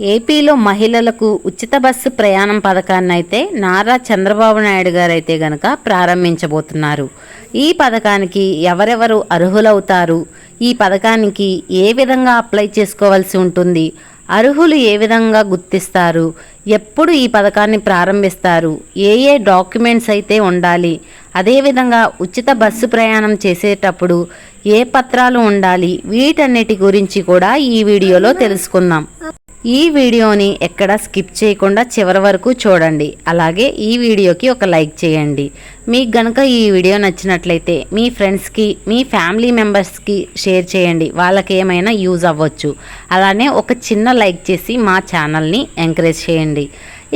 ఏపీలో మహిళలకు ఉచిత బస్సు ప్రయాణం పథకాన్ని అయితే నారా చంద్రబాబు నాయుడు గారు అయితే గనక ప్రారంభించబోతున్నారు. ఈ పథకానికి ఎవరెవరు అర్హులవుతారు? ఈ పథకానికి ఏ విధంగా అప్లై చేసుకోవాల్సి ఉంటుంది? అర్హులు ఏ విధంగా గుర్తిస్తారు? ఎప్పుడు ఈ పథకాన్ని ప్రారంభిస్తారు? ఏ ఏ డాక్యుమెంట్స్ అయితే ఉండాలి? అదేవిధంగా ఉచిత బస్సు ప్రయాణం చేసేటప్పుడు ఏ పత్రాలు ఉండాలి? వీటన్నిటి గురించి కూడా ఈ వీడియోలో తెలుసుకుందాం. ఈ వీడియోని ఎక్కడ స్కిప్ చేయకుండా చివరి వరకు చూడండి. అలాగే ఈ వీడియోకి ఒక లైక్ చేయండి. మీకు గనక ఈ వీడియో నచ్చినట్లయితే మీ ఫ్రెండ్స్కి మీ ఫ్యామిలీ మెంబర్స్కి షేర్ చేయండి. వాళ్ళకి ఏమైనా యూజ్ అవ్వచ్చు. అలానే ఒక చిన్న లైక్ చేసి మా ఛానల్ని ఎంకరేజ్ చేయండి.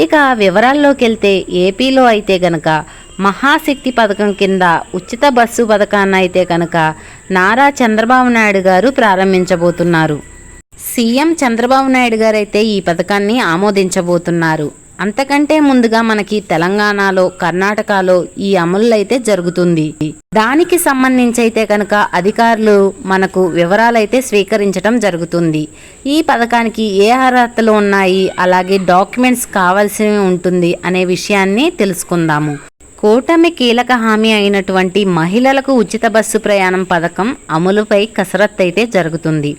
ఇక వివరాల్లోకి వెళ్తే ఏపీలో అయితే గనక మహాశక్తి పథకం కింద ఉచిత బస్సు పథకాన్ని అయితే కనుక నారా చంద్రబాబు నాయుడు గారు ప్రారంభించబోతున్నారు. సీఎం చంద్రబాబు నాయుడు గారు అయితే ఈ పథకాన్ని ఆమోదించబోతున్నారు. అంతకంటే ముందుగా మనకి తెలంగాణలో కర్ణాటకలో ఈ అమలు అయితే జరుగుతుంది. దానికి సంబంధించి అయితే కనుక అధికారులు మనకు వివరాలైతే స్వీకరించడం జరుగుతుంది. ఈ పథకానికి ఏ అర్హతలు ఉన్నాయి అలాగే డాక్యుమెంట్స్ కావాల్సి ఉంటుంది అనే విషయాన్ని తెలుసుకుందాము. కూటమి కీలక హామీ అయినటువంటి మహిళలకు ఉచిత బస్సు ప్రయాణం పథకం అమలుపై కసరత్తు అయితే జరుగుతుంది.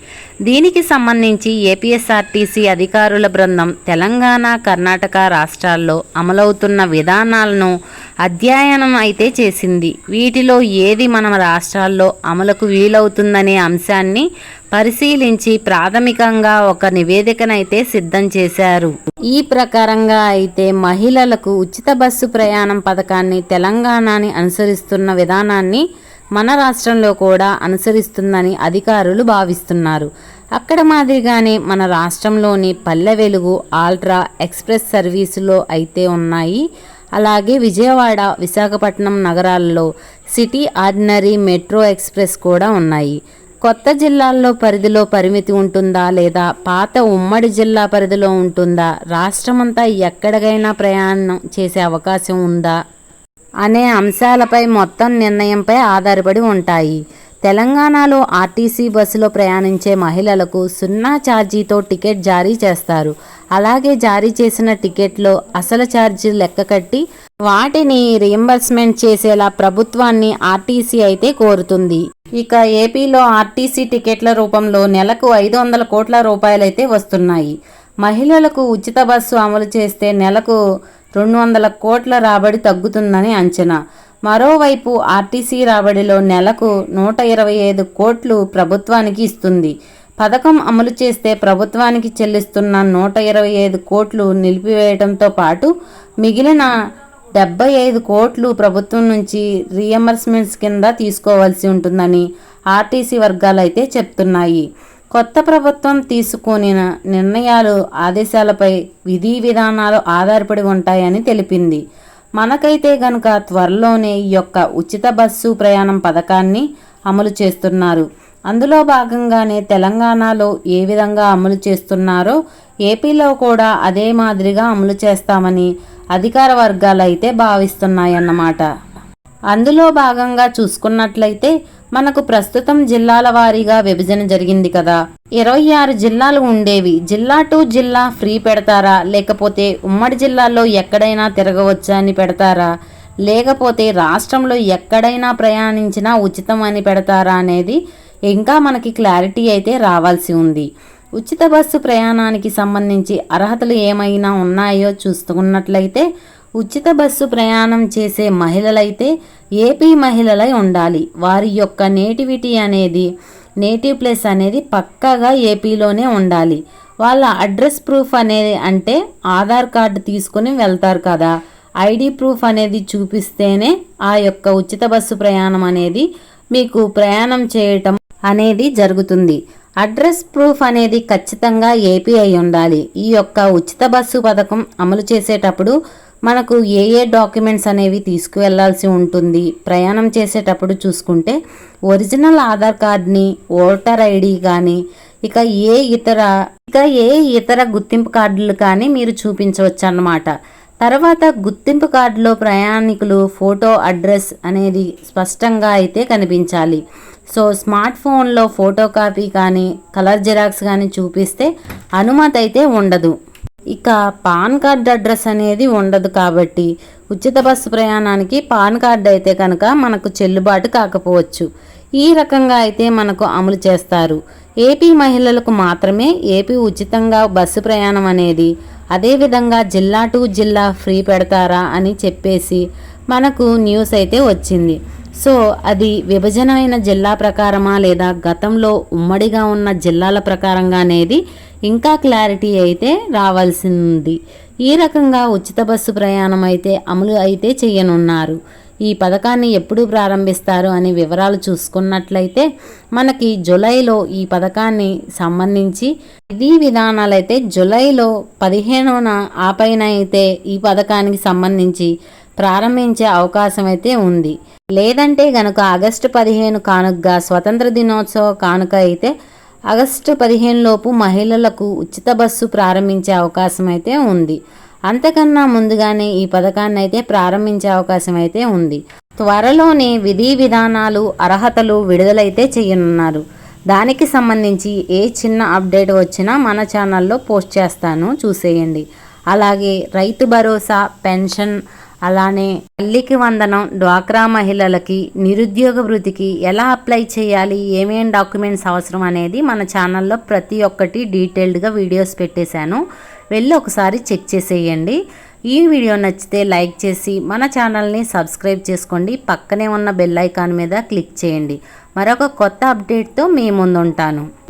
దీనికి సంబంధించి ఏపీఎస్ఆర్టీసీ అధికారుల బృందం తెలంగాణ కర్ణాటక రాష్ట్రాల్లో అమలవుతున్న విధానాలను అధ్యయనం అయితే చేసింది. వీటిలో ఏది మన రాష్ట్రాల్లో అమలుకు వీలవుతుందనే అంశాన్ని పరిశీలించి ప్రాథమికంగా ఒక నివేదికనైతే సిద్ధం చేశారు. ఈ ప్రకారంగా అయితే మహిళలకు ఉచిత బస్సు ప్రయాణం పథకాన్ని తెలంగాణని అనుసరిస్తున్న విధానాన్ని మన రాష్ట్రంలో కూడా అనుసరిస్తుందని అధికారులు భావిస్తున్నారు. అక్కడ మాదిరిగానే మన రాష్ట్రంలోని పల్లె వెలుగు ఆల్ట్రా ఎక్స్ప్రెస్ సర్వీసులో అయితే ఉన్నాయి. అలాగే విజయవాడ విశాఖపట్నం నగరాల్లో సిటీ ఆర్డినరీ మెట్రో ఎక్స్ప్రెస్ కూడా ఉన్నాయి. కొత్త జిల్లాల్లో పరిధిలో పరిమితి ఉంటుందా లేదా పాత ఉమ్మడి జిల్లా పరిధిలో ఉంటుందా? రాష్ట్రమంతా ఎక్కడికైనా ప్రయాణం చేసే అవకాశం ఉందా? అనే అంశాలపై మొత్తం నిర్ణయంపై ఆధారపడి ఉంటాయి. తెలంగాణలో ఆర్టీసీ బస్సులో ప్రయాణించే మహిళలకు సున్నా ఛార్జీతో టికెట్ జారీ చేస్తారు. అలాగే జారీ చేసిన టికెట్లో అసలు ఛార్జీ లెక్క కట్టి వాటిని రియంబర్స్మెంట్ చేసేలా ప్రభుత్వాన్ని ఆర్టీసీ అయితే కోరుతుంది. ఇక ఏపీలో ఆర్టీసీ టికెట్ల రూపంలో నెలకు ఐదు వందల కోట్ల రూపాయలైతే వస్తున్నాయి. మహిళలకు ఉచిత బస్సు అమలు చేస్తే నెలకు రెండు వందల కోట్ల రాబడి తగ్గుతుందని అంచనా. మరోవైపు ఆర్టీసీ రాబడిలో నెలకు నూట ఇరవై ఐదు కోట్లు ప్రభుత్వానికి ఇస్తుంది. పథకం అమలు చేస్తే ప్రభుత్వానికి చెల్లిస్తున్న నూట ఇరవై ఐదు కోట్లు నిలిపివేయడంతో పాటు మిగిలిన డెబ్బై ఐదు కోట్లు ప్రభుత్వం నుంచి రీఎంబర్స్మెంట్స్ కింద తీసుకోవాల్సి ఉంటుందని ఆర్టీసీ వర్గాలు అయితే చెప్తున్నాయి. కొత్త ప్రభుత్వం తీసుకుని నిర్ణయాలు ఆదేశాలపై విధి విధానాలు ఆధారపడి ఉంటాయని తెలిపింది. మనకైతే గనుక త్వరలోనే ఈ యొక్క ఉచిత బస్సు ప్రయాణం పథకాన్ని అమలు చేస్తున్నారు. అందులో భాగంగానే తెలంగాణలో ఏ విధంగా అమలు చేస్తున్నారో ఏపీలో కూడా అదే మాదిరిగా అమలు చేస్తామని అధికార వర్గాలు అయితే భావిస్తున్నాయన్నమాట. అందులో భాగంగా చూసుకున్నట్లయితే మనకు ప్రస్తుతం జిల్లాల వారీగా విభజన జరిగింది కదా. ఇరవై ఆరు జిల్లాలు ఉండేవి. జిల్లా టు జిల్లా ఫ్రీ పెడతారా? లేకపోతే ఉమ్మడి జిల్లాల్లో ఎక్కడైనా తిరగవచ్చా అని పెడతారా? లేకపోతే రాష్ట్రంలో ఎక్కడైనా ప్రయాణించినా ఉచితం అని పెడతారా అనేది ఇంకా మనకి క్లారిటీ అయితే రావాల్సి ఉంది. ఉచిత బస్సు ప్రయాణానికి సంబంధించి అర్హతలు ఏమైనా ఉన్నాయో చూసుకున్నట్లయితే ఉచిత బస్సు ప్రయాణం చేసే మహిళలైతే ఏపీ మహిళలై ఉండాలి. వారి యొక్క నేటివిటీ అనేది నేటివ్ ప్లేస్ అనేది పక్కాగా ఏపీలోనే ఉండాలి. వాళ్ళ అడ్రస్ ప్రూఫ్ అనేది అంటే ఆధార్ కార్డు తీసుకుని వెళ్తారు కదా. ఐడి ప్రూఫ్ అనేది చూపిస్తేనే ఆ యొక్క ఉచిత బస్సు ప్రయాణం అనేది మీకు ప్రయాణం చేయటం అనేది జరుగుతుంది. అడ్రస్ ప్రూఫ్ అనేది ఖచ్చితంగా ఏపీ అయి ఉండాలి. ఈ యొక్క ఉచిత బస్సు పథకం అమలు చేసేటప్పుడు మనకు ఏ ఏ డాక్యుమెంట్స్ అనేవి తీసుకువెళ్ళాల్సి ఉంటుంది. ప్రయాణం చేసేటప్పుడు చూసుకుంటే ఒరిజినల్ ఆధార్ కార్డ్ని ఓటర్ ఐడి కానీ ఇక ఏ ఇతర ఇక ఏ ఇతర గుర్తింపు కార్డులు కానీ మీరు చూపించవచ్చు అన్నమాట తర్వాత గుర్తింపు కార్డులో ప్రయాణికులు ఫోటో అడ్రస్ అనేది స్పష్టంగా అయితే కనిపించాలి. సో స్మార్ట్ ఫోన్లో ఫోటో కాపీ కానీ కలర్ జిరాక్స్ కానీ చూపిస్తే అనుమతి అయితే ఉండదు. ఇక పాన్ కార్డ్ అడ్రస్ అనేది ఉండదు కాబట్టి ఉచిత బస్సు ప్రయాణానికి పాన్ కార్డ్ అయితే కనుక మనకు చెల్లుబాటు కాకపోవచ్చు. ఈ రకంగా అయితే మనకు అమలు చేస్తారు. ఏపీ మహిళలకు మాత్రమే ఏపీ ఉచితంగా బస్సు ప్రయాణం అనేది అదేవిధంగా జిల్లా టు జిల్లా ఫ్రీ పెడతారా అని చెప్పేసి మనకు న్యూస్ అయితే వచ్చింది. సో అది విభజన అయిన జిల్లా ప్రకారమా లేదా గతంలో ఉమ్మడిగా ఉన్న జిల్లాల ప్రకారంగా అనేది ఇంకా క్లారిటీ అయితే రావాల్సింది. ఈ రకంగా ఉచిత బస్సు ప్రయాణం అయితే అమలు అయితే చేయనున్నారు. ఈ పథకాన్ని ఎప్పుడు ప్రారంభిస్తారు అనే వివరాలు చూసుకున్నట్లయితే మనకి జులైలో ఈ పథకాన్ని సంబంధించి విధి విధానాలు అయితే జులైలో పదిహేనున ఆ పైన అయితే ఈ పథకానికి సంబంధించి ప్రారంభించే అవకాశం అయితే ఉంది. లేదంటే గనుక ఆగస్టు పదిహేను కానుకగా స్వతంత్ర దినోత్సవ కానుక అయితే ఆగస్టు పదిహేను లోపు మహిళలకు ఉచిత బస్సు ప్రారంభించే అవకాశం అయితే ఉంది. అంతకన్నా ముందుగానే ఈ పథకాన్ని అయితే ప్రారంభించే అవకాశం అయితే ఉంది. త్వరలోనే విధి విధానాలు అర్హతలు విడుదలైతే చేయనున్నారు. దానికి సంబంధించి ఏ చిన్న అప్డేట్ వచ్చినా మన ఛానల్లో పోస్ట్ చేస్తాను చూసేయండి. అలాగే రైతు భరోసా పెన్షన్ అలానే తల్లికి వందనం డ్వాక్రా మహిళలకి నిరుద్యోగ వృత్తికి ఎలా అప్లై చేయాలి ఏమేం డాక్యుమెంట్స్ అవసరం అనేది మన ఛానల్లో ప్రతి ఒక్కటి డీటెయిల్డ్గా వీడియోస్ పెట్టేశాను. వెళ్ళి ఒకసారి చెక్ చేసేయండి. ఈ వీడియో నచ్చితే లైక్ చేసి మన ఛానల్ని సబ్స్క్రైబ్ చేసుకోండి. పక్కనే ఉన్న బెల్ ఐకాన్ మీద క్లిక్ చేయండి. మరొక కొత్త అప్డేట్తో మీ ముందుంటాను.